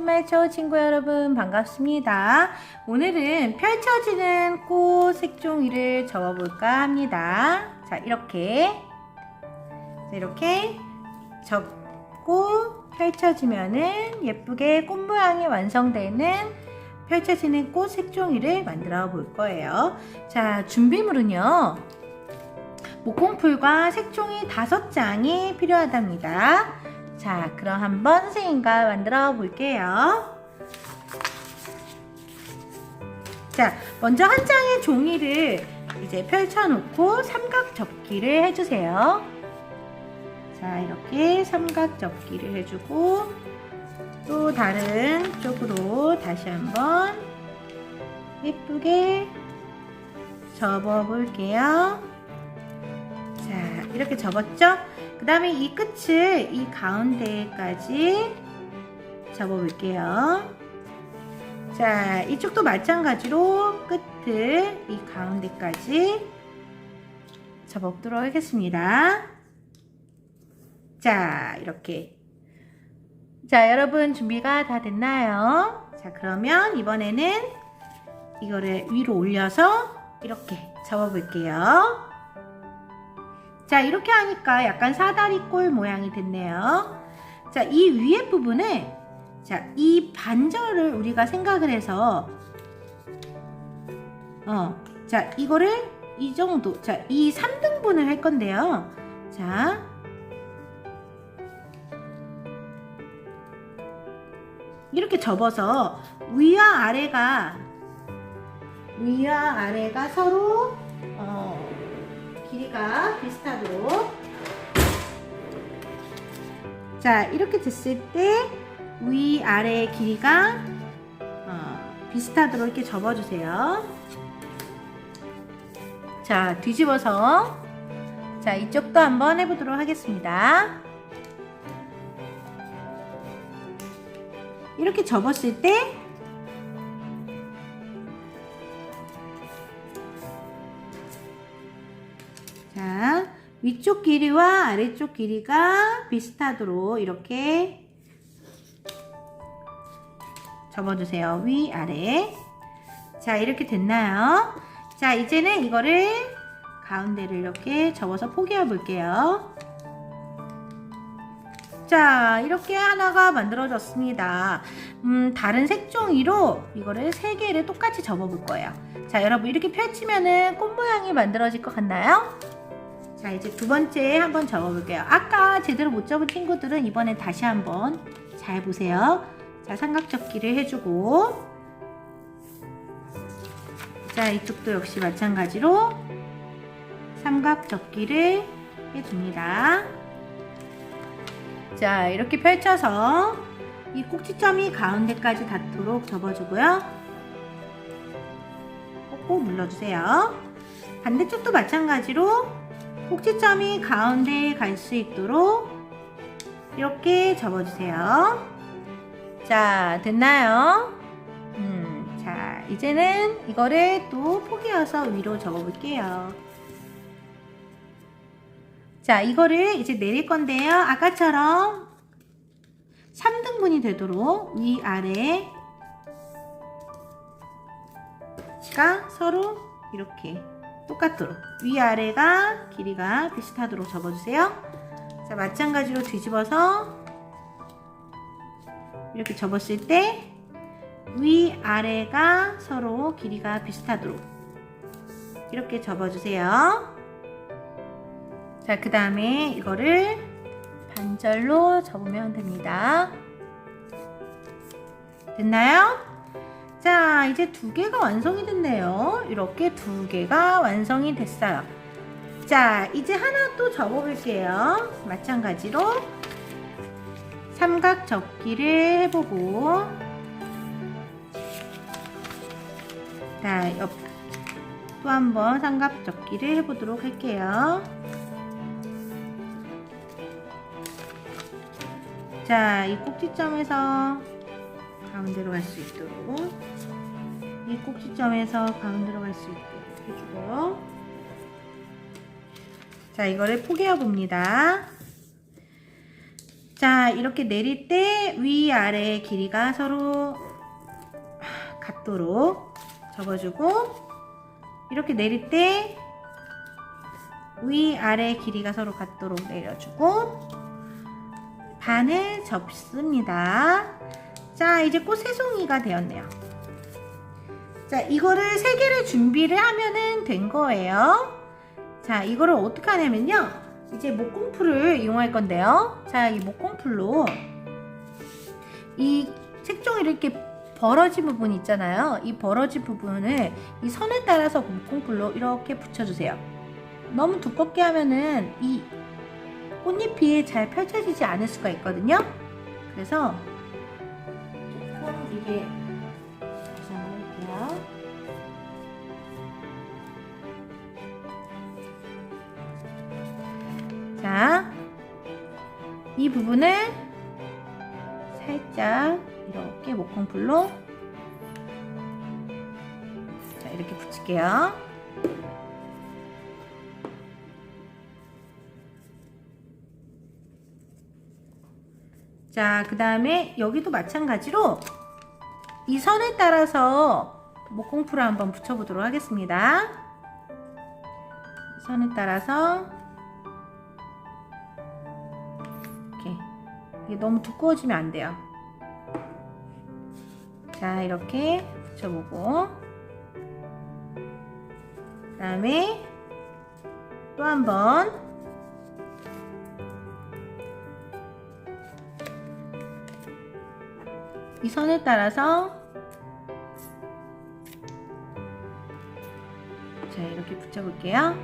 스마일초 친구 여러분 반갑습니다. 오늘은 펼쳐지는 꽃 색종이를 접어볼까 합니다. 자 이렇게 자, 이렇게 접고 펼쳐지면은 예쁘게 꽃 모양이 완성되는 펼쳐지는 꽃 색종이를 만들어 볼 거예요. 자 준비물은요. 목공풀과 색종이 다섯 장이 필요하답니다. 자, 그럼 한번 선생님과 만들어 볼게요. 자, 먼저 한 장의 종이를 이제 펼쳐놓고 삼각 접기를 해주세요. 자, 이렇게 삼각 접기를 해주고 또 다른 쪽으로 다시 한번 예쁘게 접어 볼게요. 자, 이렇게 접었죠? 그 다음에 이 끝을 이 가운데까지 접어볼게요. 자, 이쪽도 마찬가지로 끝을 이 가운데까지 접어보도록 하겠습니다. 자, 이렇게. 자, 여러분 준비가 다 됐나요? 자, 그러면 이번에는 이거를 위로 올려서 이렇게 접어볼게요. 자, 이렇게 하니까 약간 사다리꼴 모양이 됐네요. 자, 이 위에 부분을 자, 이 반절을 우리가 생각을 해서 어, 자, 이거를 이 정도, 자, 이 3등분을 할 건데요. 자, 이렇게 접어서 위와 아래가 위와 아래가 서로 어, 길이가 비슷하도록. 자 이렇게 됐을 때 위아래 길이가 어, 비슷하도록 이렇게 접어주세요. 자 뒤집어서. 자 이쪽도 한번 해보도록 하겠습니다. 이렇게 접었을 때 위쪽 길이와 아래쪽 길이가 비슷하도록 이렇게 접어주세요. 위, 아래. 자, 이렇게 됐나요? 자, 이제는 이거를 가운데를 이렇게 접어서 포개어 볼게요. 자, 이렇게 하나가 만들어졌습니다. 음, 다른 색종이로 이거를 세 개를 똑같이 접어 볼 거예요. 자, 여러분 이렇게 펼치면은 꽃 모양이 만들어질 것 같나요? 자 이제 두 번째 한번 접어볼게요. 아까 제대로 못 접은 친구들은 이번에 다시 한번 잘 보세요. 자 삼각 접기를 해주고 자 이쪽도 역시 마찬가지로 삼각 접기를 해줍니다. 자 이렇게 펼쳐서 이 꼭지점이 가운데까지 닿도록 접어주고요. 꾹꾹 눌러주세요. 반대쪽도 마찬가지로 꼭지점이 가운데에 갈 수 있도록 이렇게 접어주세요. 자, 됐나요? 음, 자, 이제는 이거를 또 포개어서 위로 접어볼게요. 자, 이거를 이제 내릴 건데요. 아까처럼 3등분이 되도록 위 아래 가 서로 이렇게 똑같도록 위아래가 길이가 비슷하도록 접어주세요. 자 마찬가지로 뒤집어서 이렇게 접었을 때 위아래가 서로 길이가 비슷하도록 이렇게 접어주세요. 자 그 다음에 이거를 반절로 접으면 됩니다. 됐나요? 자, 이제 두 개가 완성이 됐네요. 이렇게 두 개가 완성이 됐어요. 자, 이제 하나 또 접어볼게요. 마찬가지로 삼각 접기를 해보고 자, 옆 또 한번 삼각 접기를 해보도록 할게요. 자, 이 꼭지점에서 가운데로 갈 수 있도록 이 꼭지점에서 가운데로 갈수 있도록 해주고요. 자, 이거를 포개어 봅니다. 자, 이렇게 내릴 때 위아래 길이가 서로 같도록 접어주고 이렇게 내릴 때 위아래 길이가 서로 같도록 내려주고 반을 접습니다. 자, 이제 꽃 새송이가 되었네요. 자, 이거를 세 개를 준비를 하면은 된 거예요. 자, 이거를 어떻게 하냐면요. 이제 목공풀을 이용할 건데요. 자, 이 목공풀로 이 색종이 이렇게 벌어진 부분 있잖아요. 이 벌어진 부분을 이 선에 따라서 목공풀로 이렇게 붙여주세요. 너무 두껍게 하면은 이 꽃잎이 잘 펼쳐지지 않을 수가 있거든요. 그래서 조금 이게 이 부분을 살짝 이렇게 목공풀로 자, 이렇게 붙일게요. 자, 그 다음에 여기도 마찬가지로 이 선에 따라서 목공풀을 한번 붙여보도록 하겠습니다. 이 선에 따라서 너무 두꺼워지면 안 돼요. 자, 이렇게 붙여보고 그 다음에 또 한 번 이 선에 따라서 자 이렇게 붙여볼게요.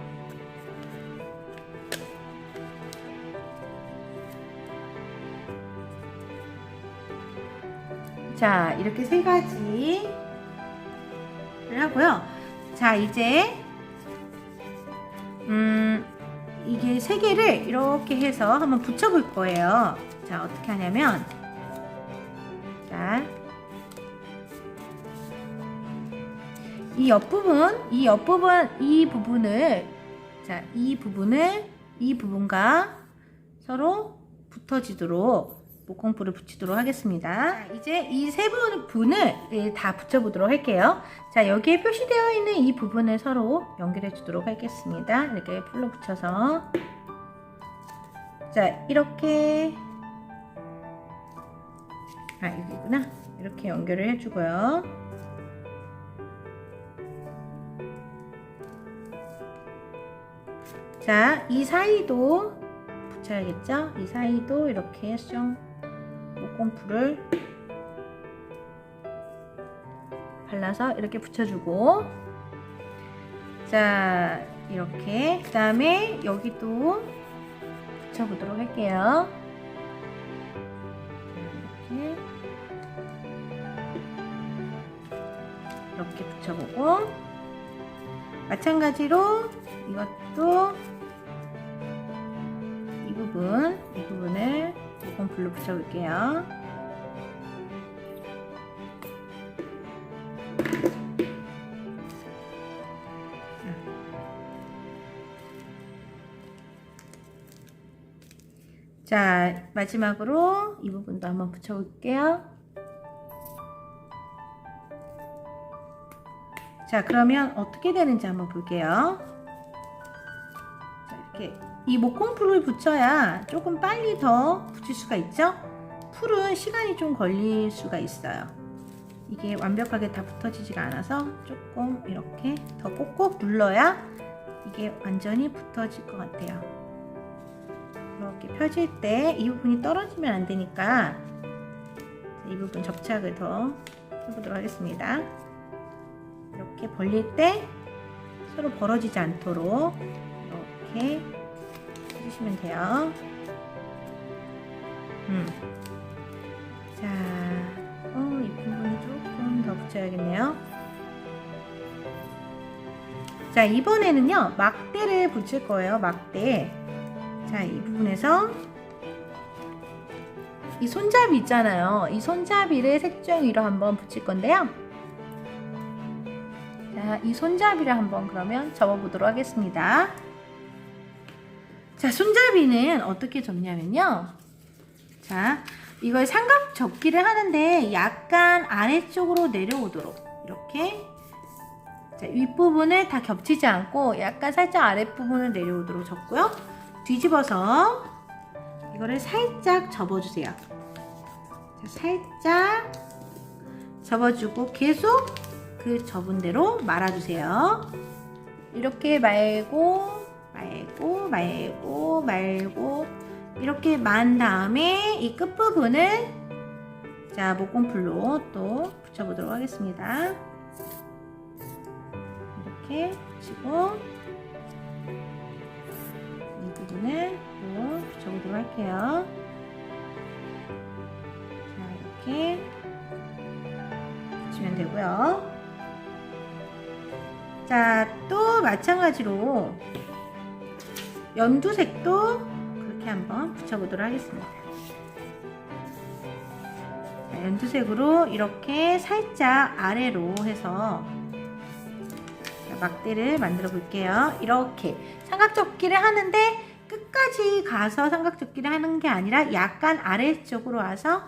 자 이렇게 세 가지를 하고요. 자 이제 음 이게 세 개를 이렇게 해서 한번 붙여볼 거예요. 자 어떻게 하냐면 자, 이 옆부분, 이 옆부분, 이 부분을, 자, 이 부분을 이 부분과 서로 붙어지도록 목공풀을 붙이도록 하겠습니다. 자, 이제 이세 분을 예, 다 붙여보도록 할게요. 자, 여기에 표시되어 있는 이 부분을 서로 연결해 주도록 하겠습니다. 이렇게 풀로 붙여서. 자, 이렇게 아 여기구나 이렇게 연결을 해주고요 자 이 사이도 붙여야겠죠 이 사이도 이렇게 수 정 목공풀을 발라서 이렇게 붙여주고 자 이렇게. 그 다음에 여기도 붙여보도록 할게요. 이렇게 이렇게 붙여보고 마찬가지로 이것도 이 부분 이 부분을 목공풀로 붙여볼게요. 자 마지막으로 이 부분도 한번 붙여볼게요. 자, 그러면 어떻게 되는지 한번 볼게요. 자, 이렇게 이 목공풀을 붙여야 조금 빨리 더 붙일 수가 있죠? 풀은 시간이 좀 걸릴 수가 있어요. 이게 완벽하게 다 붙어지지가 않아서 조금 이렇게 더 꼭꼭 눌러야 이게 완전히 붙어질 것 같아요. 이렇게 펴질 때 이 부분이 떨어지면 안 되니까 이 부분 접착을 더 해보도록 하겠습니다. 이렇게 벌릴 때 서로 벌어지지 않도록 이렇게 해주시면 돼요. 음. 자, 어, 이 부분이 조금 더 붙여야겠네요. 자, 이번에는요, 막대를 붙일 거예요, 막대. 자, 이 부분에서 이 손잡이 있잖아요. 이 손잡이를 색종이로 한번 붙일 건데요. 자, 이 손잡이를 한번 그러면 접어보도록 하겠습니다. 자, 손잡이는 어떻게 접냐면요. 자, 이걸 삼각 접기를 하는데 약간 아래쪽으로 내려오도록 이렇게 자, 윗부분을 다 겹치지 않고 약간 살짝 아랫부분을 내려오도록 접고요. 뒤집어서 이거를 살짝 접어주세요. 자, 살짝 접어주고 계속 그 접은 대로 말아주세요. 이렇게 말고 말고 말고 이렇게 만 다음에 이 끝부분을 자 목공풀로 또 붙여보도록 하겠습니다. 이렇게 붙이고 이 부분을 또 붙여보도록 할게요. 자 이렇게 붙이면 되고요. 자, 또 마찬가지로 연두색도 그렇게 한번 붙여보도록 하겠습니다. 자, 연두색으로 이렇게 살짝 아래로 해서 자, 막대를 만들어 볼게요. 이렇게 삼각접기를 하는데 끝까지 가서 삼각접기를 하는 게 아니라 약간 아래쪽으로 와서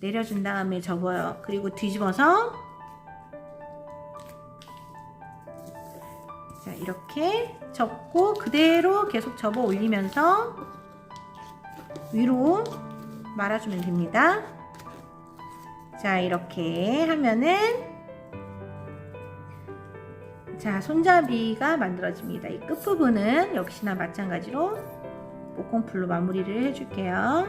내려준 다음에 접어요. 그리고 뒤집어서 이렇게 접고 그대로 계속 접어 올리면서 위로 말아주면 됩니다. 자, 이렇게 하면은 자, 손잡이가 만들어집니다. 이 끝부분은 역시나 마찬가지로 목공풀로 마무리를 해줄게요.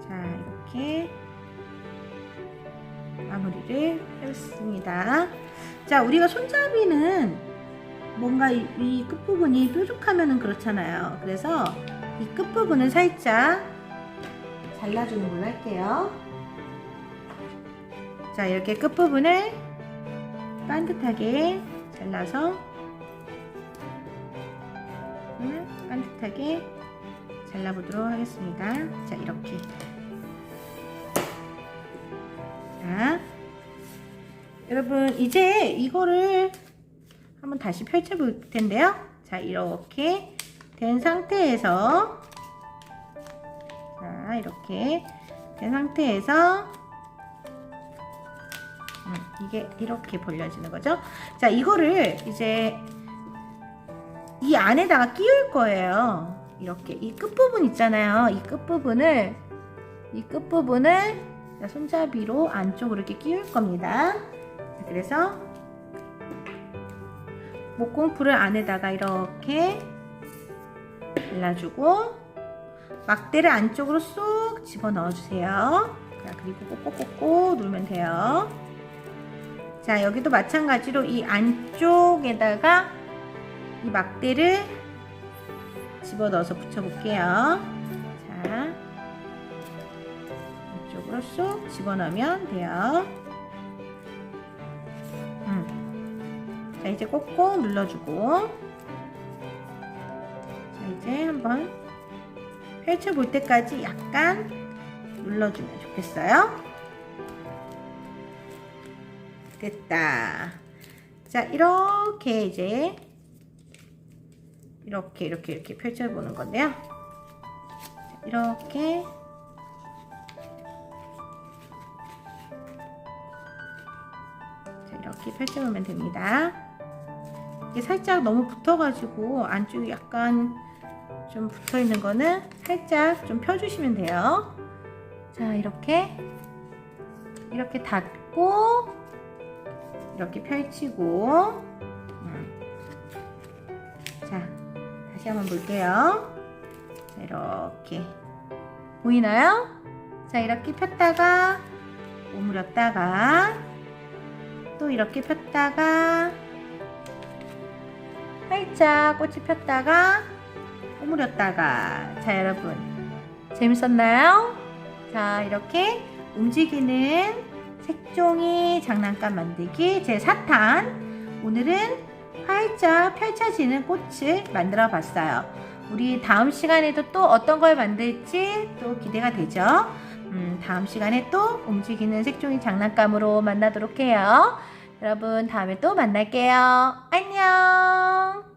자, 이렇게 마무리를 했습니다. 자, 우리가 손잡이는 뭔가 이, 이 끝부분이 뾰족하면 그렇잖아요. 그래서 이 끝부분을 살짝 잘라주는 걸로 할게요. 자, 이렇게 끝부분을 반듯하게 잘라서 음, 반듯하게 잘라보도록 하겠습니다. 자, 이렇게. 자, 여러분, 이제 이거를 한번 다시 펼쳐 볼 텐데요. 자, 이렇게 된 상태에서 자, 이렇게 된 상태에서 음, 이게 이렇게 벌려지는 거죠. 자, 이거를 이제 이 안에다가 끼울 거예요. 이렇게 이 끝부분 있잖아요. 이 끝부분을 이 끝부분을 손잡이로 안쪽으로 이렇게 끼울 겁니다. 자, 그래서 목공풀을 안에다가 이렇게 발라주고 막대를 안쪽으로 쏙 집어 넣어주세요. 자, 그리고 꼭꼭꼭꼭 누르면 돼요. 자, 여기도 마찬가지로 이 안쪽에다가 이 막대를 집어 넣어서 붙여 볼게요. 자, 이쪽으로 쏙 집어 넣으면 돼요. 이제 꼭꼭 눌러주고. 자, 이제 한번 펼쳐 볼 때까지 약간 눌러주면 좋겠어요. 됐다. 자, 이렇게 이제 이렇게 이렇게 이렇게 펼쳐보는 건데요. 자, 이렇게 자, 이렇게 펼쳐보면 됩니다. 이게 살짝 너무 붙어가지고 안쪽이 약간 좀 붙어 있는 거는 살짝 좀 펴주시면 돼요. 자, 이렇게 이렇게 닫고 이렇게 펼치고 음. 자 다시 한번 볼게요 자, 이렇게 보이나요? 자 이렇게 폈다가 오므렸다가 또 이렇게 폈다가 살짝 꽃이 폈다가 오므렸다가. 자 여러분. 재밌었나요? 자 이렇게 움직이는 색종이 장난감 만들기 제 4탄. 오늘은 활짝 펼쳐지는 꽃을 만들어 봤어요. 우리 다음 시간에도 또 어떤 걸 만들지 또 기대가 되죠? 음, 다음 시간에 또 움직이는 색종이 장난감으로 만나도록 해요 여러분 다음에 또 만날게요. 안녕!